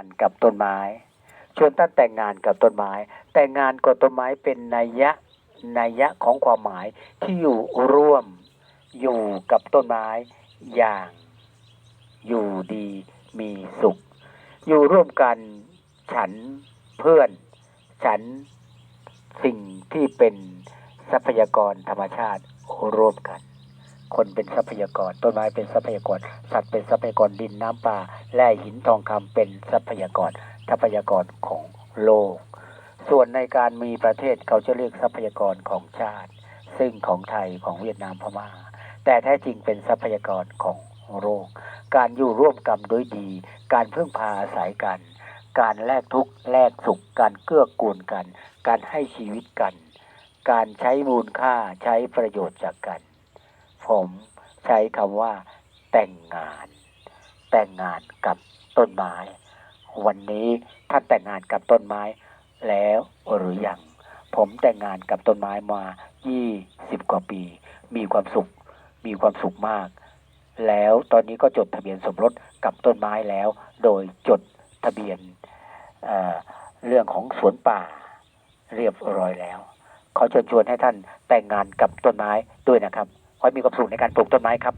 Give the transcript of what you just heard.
านกับต้นไม้ ชวนท่านแต่งงานกับต้นไม้ แต่งงานกับต้นไม้เป็นนัยยะนัยยะของความหมายที่อยู่ร่วมอยู่กับต้นไม้อย่างอยู่ดีมีสุข อยู่ร่วมกันฉันเพื่อน ฉันสิ่งที่เป็นทรัพยากรธรรมชาติร่วมกัน คนเป็นทรัพยากร ต้นไม้เป็นทรัพยากร สัตว์เป็นทรัพยากรดินน้ำปลาแร่หินทองคำเป็นทรัพยากร ทรัพยากรของโลก ส่วนในการมีประเทศเขาจะเรียกทรัพยากรของชาติ ซึ่งของไทยของเวียดนามพม่า แต่แท้จริงเป็นทรัพยากรของโลก การอยู่ร่วมกันด้วยดี การพึ่งพาอาศัยกัน การแลกทุกข์แลกสุข การเกื้อกูลกัน การให้ชีวิตกัน การใช้มูลค่าใช้ประโยชน์จากกัน ผมใช้คำว่าแต่งงาน แต่งงานกับต้นไม้ วันนี้ท่านแต่งงานกับต้นไม้แล้วหรือยังผมแต่งงานกับต้นไม้มา20กว่าปี มีความสุข มีความสุขมาก แล้วตอนนี้ก็จดทะเบียนสมรสกับต้นไม้แล้ว โดยจดทะเบียนเเรื่องของสวนป่า เรียบร้อยแล้ว ขอเชิญชวนให้ท่านแต่งงานกับต้นไม้ด้วยนะครับ ขอให้มีความสุขในการปลูกต้นไม้ครับ